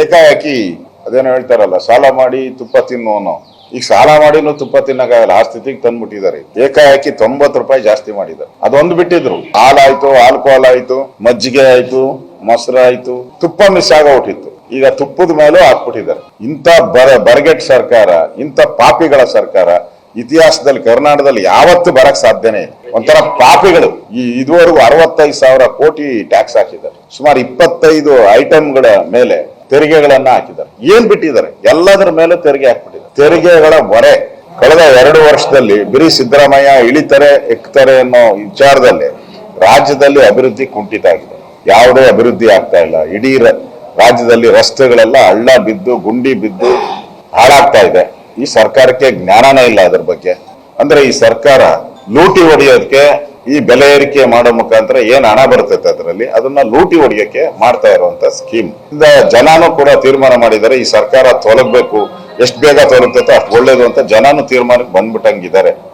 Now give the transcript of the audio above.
ಏಕಾಏಕಿ ಅದೇನೋ ಹೇಳ್ತಾರಲ್ಲ, ಸಾಲ ಮಾಡಿ ತುಪ್ಪ ತಿನ್ನೋನು ಈಗ ಸಾಲ ಮಾಡಿನೂ ತುಪ್ಪ ತಿನ್ನಕ್ಕಾಗಲ್ಲ, ಆ ಸ್ಥಿತಿಗೆ ತಂದ್ಬಿಟ್ಟಿದ್ದಾರೆ. ಏಕಾಏಕಿ ತೊಂಬತ್ತು ರೂಪಾಯಿ ಜಾಸ್ತಿ ಮಾಡಿದ್ದಾರೆ. ಅದೊಂದು ಬಿಟ್ಟಿದ್ರು. ಹಾಲಾಯ್ತು ಆಲ್ಕೋಹಾಲ್ ಆಯ್ತು ಮಜ್ಜಿಗೆ ಆಯ್ತು, ಮೊಸರು ಆಯ್ತು, ತುಪ್ಪ ಮಿಸ್ ಆಗೋಗ್ಬಿಟ್ಟಿತ್ತು. ಈಗ ತುಪ್ಪದ ಮೇಲೂ ಹಾಕ್ಬಿಟ್ಟಿದ್ದಾರೆ. ಇಂಥ ಬರ, ಬರ್ಗೆಟ್ ಸರ್ಕಾರ, ಇಂಥ ಪಾಪಿಗಳ ಸರ್ಕಾರ, ಇತಿಹಾಸದಲ್ಲಿ, ಕರ್ನಾಟಕದಲ್ಲಿ ಯಾವತ್ತೂ ಬರಕ್ ಸಾಧ್ಯನೇ ಒಂಥರ ಪಾಪಿಗಳು. ಈ ಇದುವರೆಗೂ ಅರವತ್ತೈದು ಸಾವಿರ ಕೋಟಿ ಟ್ಯಾಕ್ಸ್ ಹಾಕಿದ್ದಾರೆ. ಸುಮಾರು ಇಪ್ಪತ್ತೈದು ಐಟಮ್ಗಳ ಮೇಲೆ ತೆರಿಗೆಗಳನ್ನ ಹಾಕಿದ್ದಾರೆ. ಏನ್ ಬಿಟ್ಟಿದ್ದಾರೆ? ಎಲ್ಲದರ ಮೇಲೆ ತೆರಿಗೆ ಹಾಕ್ಬಿಟ್ಟಿದ್ದಾರೆ. ತೆರಿಗೆಗಳ ಹೊರೆ ಕಳೆದ ಎರಡು ವರ್ಷದಲ್ಲಿ ಬಿರಿ ಸಿದ್ದರಾಮಯ್ಯ ಇಳಿತಾರೆ, ಎಕ್ತಾರೆ ಅನ್ನೋ ವಿಚಾರದಲ್ಲಿ ರಾಜ್ಯದಲ್ಲಿ ಅಭಿವೃದ್ಧಿ ಕುಂಠಿತ ಆಗಿದೆ. ಯಾವುದೇ ಅಭಿವೃದ್ಧಿ ಆಗ್ತಾ ಇಲ್ಲ. ಇಡೀ ರಾಜ್ಯದಲ್ಲಿ ರಸ್ತೆಗಳೆಲ್ಲ ಹಳ್ಳ ಬಿದ್ದು, ಗುಂಡಿ ಬಿದ್ದು ಹಾಳಾಗ್ತಾ ಇದೆ. ಈ ಸರ್ಕಾರಕ್ಕೆ ಜ್ಞಾನನೇ ಇಲ್ಲ ಅದ್ರ ಬಗ್ಗೆ. ಅಂದ್ರೆ ಈ ಸರ್ಕಾರ ಲೂಟಿ ಹೊಡೆಯೋದಕ್ಕೆ ಈ ಬೆಲೆ ಏರಿಕೆ ಮಾಡೋ ಮುಖಾಂತರ ಏನ್ ಹಣ ಬರ್ತೈತೆ ಅದರಲ್ಲಿ, ಅದನ್ನ ಲೂಟಿ ಹೊಡೆಯಕ್ಕೆ ಮಾಡ್ತಾ ಇರುವಂತ ಸ್ಕೀಮ್ ಇಂದ ಜನಾನು ಕೂಡ ತೀರ್ಮಾನ ಮಾಡಿದ್ದಾರೆ, ಈ ಸರ್ಕಾರ ತೊಲಗಬೇಕು, ಎಷ್ಟು ಬೇಗ ತೊಲಗ್ತೈತೋ ಅಷ್ಟು ಒಳ್ಳೇದು ಅಂತ ಜನಾನು ತೀರ್ಮಾನಕ್ಕೆ ಬಂದ್ಬಿಟ್ಟಂಗಿದ್ದಾರೆ.